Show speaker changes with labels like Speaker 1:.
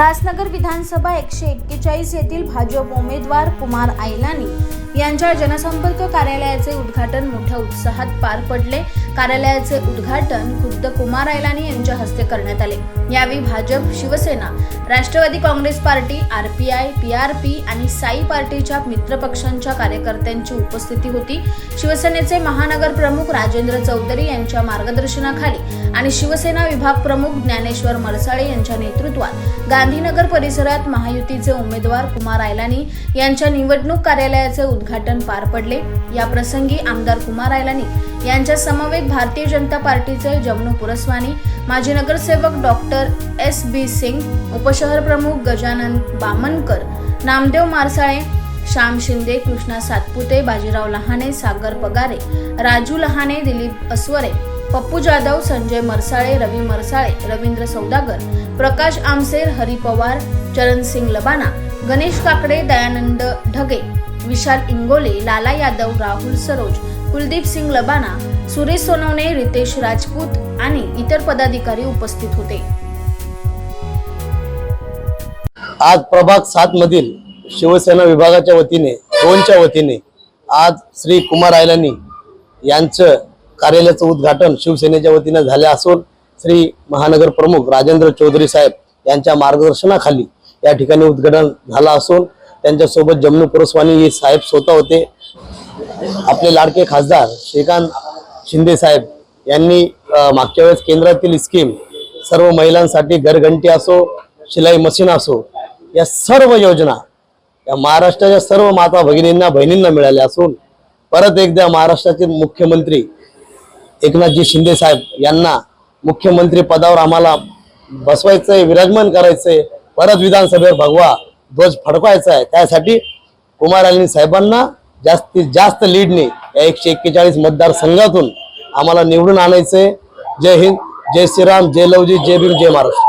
Speaker 1: उल्हासनगर विधानसभा एकशे एक्केचाळीस येथील भाजप उमेदवार कुमार आयलानी यांच्या जनसंपर्क कार्यालयाचे उद्घाटन मोठ्या उत्साहात पार पडले. कार्यालयाचे उद्घाटन खुद्द कुमार आयलानी यांच्या हस्ते करण्यात आले. यावेळी Bhajap Shiv Sena Rashtrawadi Congress party R P I P R P आणि साई पार्टीच्या मित्रपक्षांच्या कार्यकर्त्यांची उपस्थिती होती. शिवसेनेचे महानगर प्रमुख राजेंद्र चौधरी यांच्या मार्गदर्शनाखाली आणि शिवसेना विभाग प्रमुख ज्ञानेश्वर मरसाळे यांच्या नेतृत्वात गांधी गांधीनगर परिसरात महायुतीचे उमेदवार कुमार आयलानी यांच्या निवडणूक कार्यालयाचे उद्घाटन पार पडले. या प्रसंगी आमदार कुमार आयलानी यांच्या समवेत भारतीय जनता पार्टीचे जमनू पुरस्वानी माजी नगरसेवक डॉक्टर एस बी सिंग उपशहर प्रमुख गजानन बामनकर नामदेव मारसाळे श्याम शिंदे कृष्णा सातपुते बाजीराव लहाने सागर पगारे राजू लहाने दिलीप असवरे पप्पू जाधव संजय मरसाळे रवी मरसाळे रवींद्र सौदागर प्रकाश आमसेर हरी पवार चरणसिंग लबाना गणेश काकडे दयानंद ढगे विशाल इंगोले लाला यादव राहुल सरोज कुलदीप सिंग लबाना सुरेश सोनवणे रितेश राजपूत आणि इतर पदाधिकारी उपस्थित होते.
Speaker 2: आज प्रभाग सात मधील शिवसेना विभागाच्या वतीने दोनच्या वतीने आज श्री कुमार आयलानी यांचं कार्यालयाचं उद्घाटन शिवसेनेच्या वतीनं झाले असून श्री महानगर प्रमुख राजेंद्र चौधरी साहेब यांच्या मार्गदर्शनाखाली या ठिकाणी उद्घाटन झालं असून त्यांच्यासोबत जमनू पुरस्वानी हे साहेब स्वतः होते. आपले लाडके खासदार श्रीकांत शिंदे साहेब यांनी मागच्या वेळेस केंद्रातील स्कीम सर्व महिलांसाठी घरघंटी असो शिलाई मशीन असो या सर्व योजना या महाराष्ट्राच्या सर्व माता भगिनींना बहिणींना मिळाल्या असून परत एकदा महाराष्ट्राचे मुख्यमंत्री एकनाथजी शिंदे साहेब यांना मुख्यमंत्री पदावर आम्हाला बसवायचंय विराजमान करायचंय. परत विधानसभेवर भगवा ध्वज फडकवायचा आहे त्यासाठी कुमार अली साहेबांना जास्तीत जास्त लीडने या एकशे एक्केचाळीस मतदारसंघातून आम्हाला निवडून आणायचंय. जय हिंद जय श्रीराम जय लवजी जय भीम जय महाराष्ट्र.